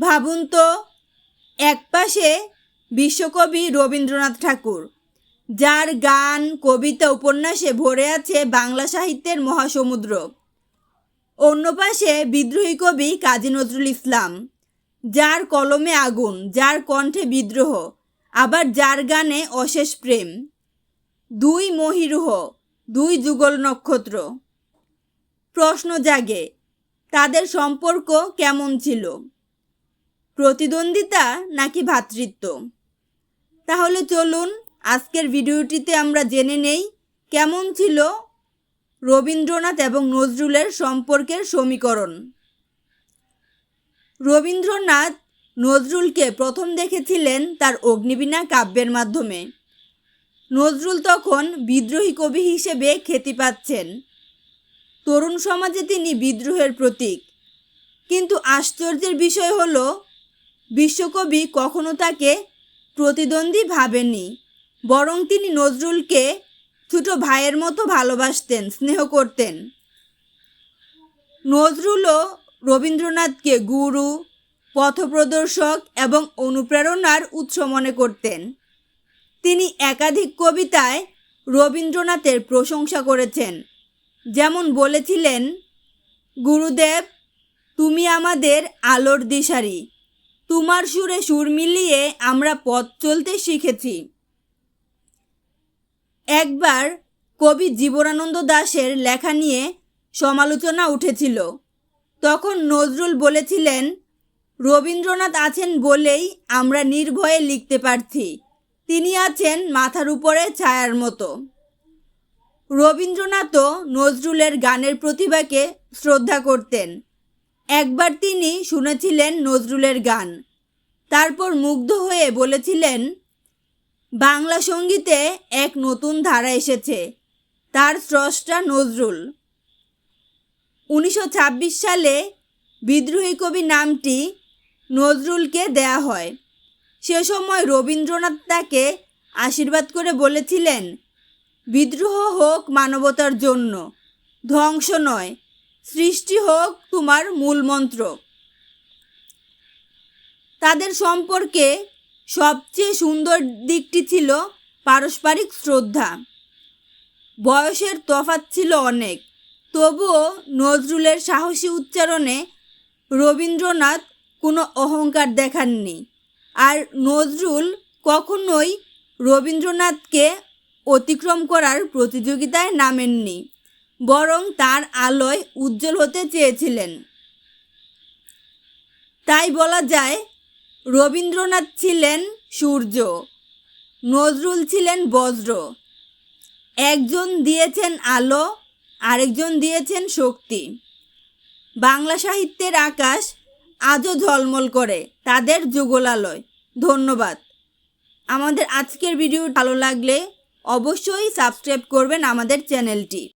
ভাবুন তো একপাশে বিশ্বকবি রবীন্দ্রনাথ ঠাকুর, যার গান, কবিতা, উপন্যাসে ভরে আছে বাংলা সাহিত্যের মহাসমুদ্র। অন্য পাশে বিদ্রোহী কবি কাজী নজরুল ইসলাম, যার কলমে আগুন, যার কণ্ঠে বিদ্রোহ, আবার যার গানে অশেষ প্রেম। দুই মহিরুহ, দুই যুগল নক্ষত্র। প্রশ্ন জাগে, তাদের সম্পর্ক কেমন ছিল? প্রতিদ্বন্দ্বিতা নাকি ভ্রাতৃত্ব? তাহলে চলুন আজকের ভিডিওটিতে আমরা জেনে নেই কেমন ছিল রবীন্দ্রনাথ এবং নজরুলের সম্পর্কের সমীকরণ। রবীন্দ্রনাথ নজরুলকে প্রথম দেখেছিলেন তার অগ্নিবীণা কাব্যের মাধ্যমে। নজরুল তখন বিদ্রোহী কবি হিসেবে খ্যাতি পাচ্ছেন। তরুণ সমাজে তিনি বিদ্রোহের প্রতীক। কিন্তু আশ্চর্যের বিষয় হলো বিশ্বকবি কখনো তাকে প্রতিদ্বন্দ্বী ভাবেননি, বরং তিনি নজরুলকে ছোট ভাইয়ের মতো ভালোবাসতেন, স্নেহ করতেন। নজরুলও রবীন্দ্রনাথকে গুরু, পথপ্রদর্শক এবং অনুপ্রেরণার উৎস মনে করতেন। তিনি একাধিক কবিতায় রবীন্দ্রনাথের প্রশংসা করেছেন, যেমন বলেছিলেন, গুরুদেব, তুমি আমাদের আলোর দিশারি। তোমার সুরে সুর মিলিয়ে আমরা পথ চলতে শিখেছি। একবার কবি জীবনানন্দ দাশের লেখা নিয়ে সমালোচনা উঠেছিল। তখন নজরুল বলেছিলেন, রবীন্দ্রনাথ আছেন বলেই আমরা নির্ভয়ে লিখতে পারছি। তিনি আছেন মাথার উপরে ছায়ার মতো। রবীন্দ্রনাথও নজরুলের গানের প্রতিভাকে শ্রদ্ধা করতেন। একবার তিনি শুনেছিলেন নজরুলের গান। তারপর মুগ্ধ হয়ে বলেছিলেন, বাংলা সঙ্গীতে এক নতুন ধারা এসেছে, তার স্রষ্টা নজরুল। উনিশশো ছাব্বিশ সালে বিদ্রোহী কবি নামটি নজরুলকে দেয়া হয়। সে সময় রবীন্দ্রনাথ তাকে আশীর্বাদ করে বলেছিলেন, বিদ্রোহ হোক মানবতার জন্য, ধ্বংস নয়। সৃষ্টি হোক তোমার মূল মন্ত্র। তাদের সম্পর্কে সবচেয়ে সুন্দর দিকটি ছিল পারস্পরিক শ্রদ্ধা। বয়সের তফাৎ ছিল অনেক। তবুও নজরুলের সাহসী উচ্চারণে রবীন্দ্রনাথ কোনো অহংকার দেখাননি। আর নজরুল কখনোই রবীন্দ্রনাথকে অতিক্রম করার প্রতিযোগিতায় নামেননি। বরং তার আলোয় উজ্জ্বল হতে চেয়েছিলেন। তাই বলা যায়, রবীন্দ্রনাথ ছিলেন সূর্য, নজরুল ছিলেন বজ্র। একজন দিয়েছেন আলো, আরেকজন দিয়েছেন শক্তি। বাংলা সাহিত্যের আকাশ আজও ঝলমল করে তাদের যুগলালয়। ধন্যবাদ। আমাদের আজকের ভিডিও ভালো লাগলে অবশ্যই সাবস্ক্রাইব করবেন আমাদের চ্যানেলটি।